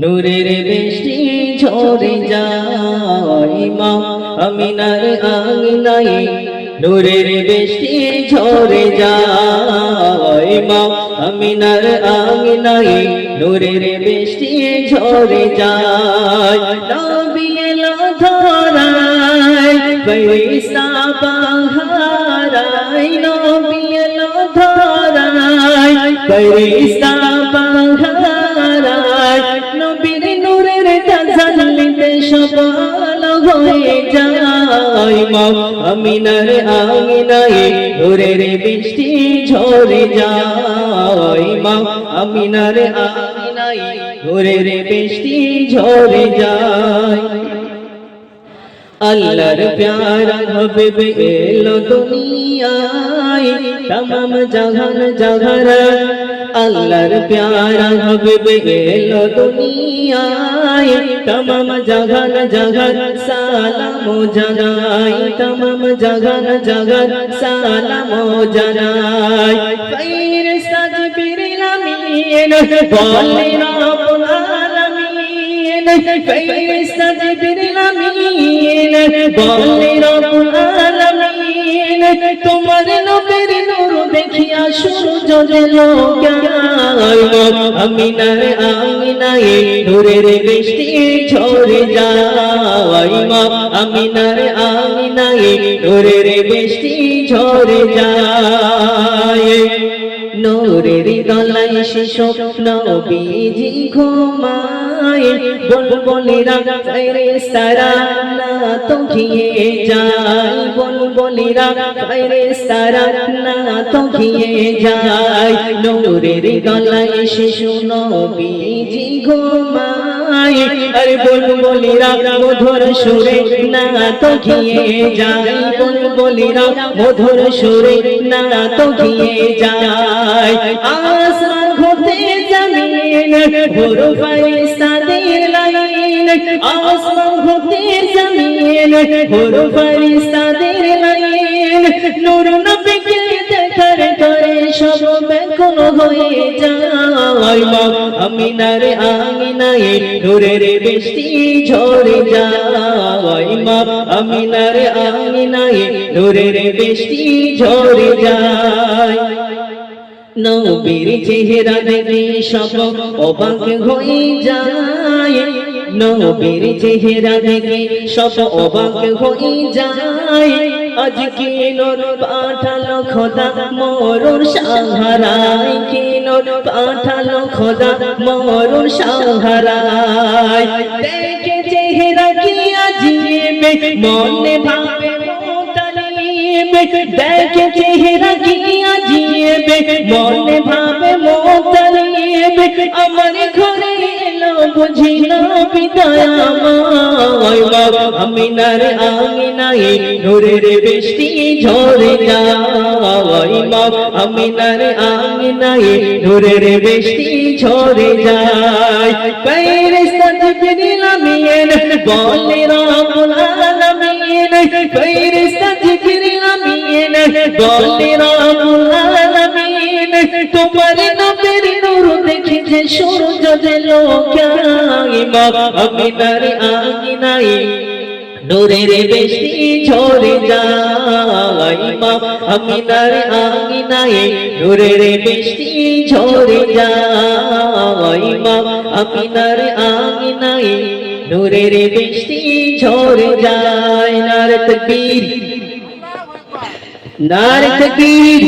নূরের বৃষ্টি ঝরে যায় মা, আমিনার আঙিনায় নূরের বৃষ্টি ঝরে যায় মা, আমিনার আঙিনায় নূরের বৃষ্টি ঝরে যায়। নবী এলো ধরায়, ফেরেশতা পাহারায়, নবী এলো ধরায়, ফেরেশতা সফল হয়ে যায় মা। আমিনার আঙিনায় নূরের বৃষ্টি ঝরে যায় মা। আমিনার আঙিনায় নূরের বৃষ্টি ঝরে যায়। আল্লাহর প্যারা হবিব এলো দুনিয়ায়, তমাম জাহান জাহার আল্লাহর প্যারা হবিব এলো দুনিয়ায় তমাম জাহান জাহার সালাম জানাই তমাম জাহান জাহার সালাম জানাই ফৈর সাজ বিরলামিন বলে রব্বুল আলামিন ফৈর সাজ বিরলামিন বলে রব্বুল আলামিন তোমার নূরের নূর দেখিয়া সূর্য জেলো আমিনার আমিনায় নূরের বৃষ্টি ঝরে যায় মা আমিনার আমিনায় নূরের বৃষ্টি ঝরে যায়। নূরের গলায় শিশু নবীজি ঘুমায়। বলবলিরা ফেরে সারা না তো ঘিয়ে যায় বলবলিরা ফেরে সারা তো ঘিয়ে যায় নূরের গলায় শিশু নবীজি ঘুমায়, আরে বলবলিরা মধুর সুরে না তো ঘিয়ে যায় বলবলিরা মধুর সুরে না তো ঘিয়ে যায় আসমান হতে জমিন ভোর ফারিস্তাদের লাইন আসমান জমিন ভোর ফারিস্তাদের লাইন নূর নবীকে দেখার সব বেকুল হয়ে যায় মা। আমিনার আমিনায় নূরের বৃষ্টি ঝরে যায় মা। আমিনার আমিনায় নূরের বৃষ্টি ঝরে যায়। নবীর চেহারা দেখে সব অবাক হয়ে যায়। নবীর চেহারা দেখে সব অবাক হয়ে যায়। আজকে নূর পাঠালো খোদা, মরুর সাহারায়। কে নূর পাঠালো খোদা, মরুর সাহারায়। দেখে চেহারা কি আজিবে, মনে ভাবে দেখে চেহারা কি আজিবে, মনে বুঝি না বিদায় আমায় আঙিনায় নূরের বৃষ্টি ঝরে যায় মা আমিনার আঙিনায় নূরের বৃষ্টি ঝরে যায়। ফেরেশতা জিবরিল আমিন বলে রব্বুল আলামিন ফেরেশতা জিবরিল আমিন বলে তোমার নূর দেখে যে কাইমা আমিনার আঙিনায় নূরের বৃষ্টি ঝরে যায় মা আমিনার আঙিনায় নূরের বৃষ্টি ঝরে যায় মা আমিনার আঙিনায় নূরের বৃষ্টি ঝরে যায় নার তকবীর নার তকবীর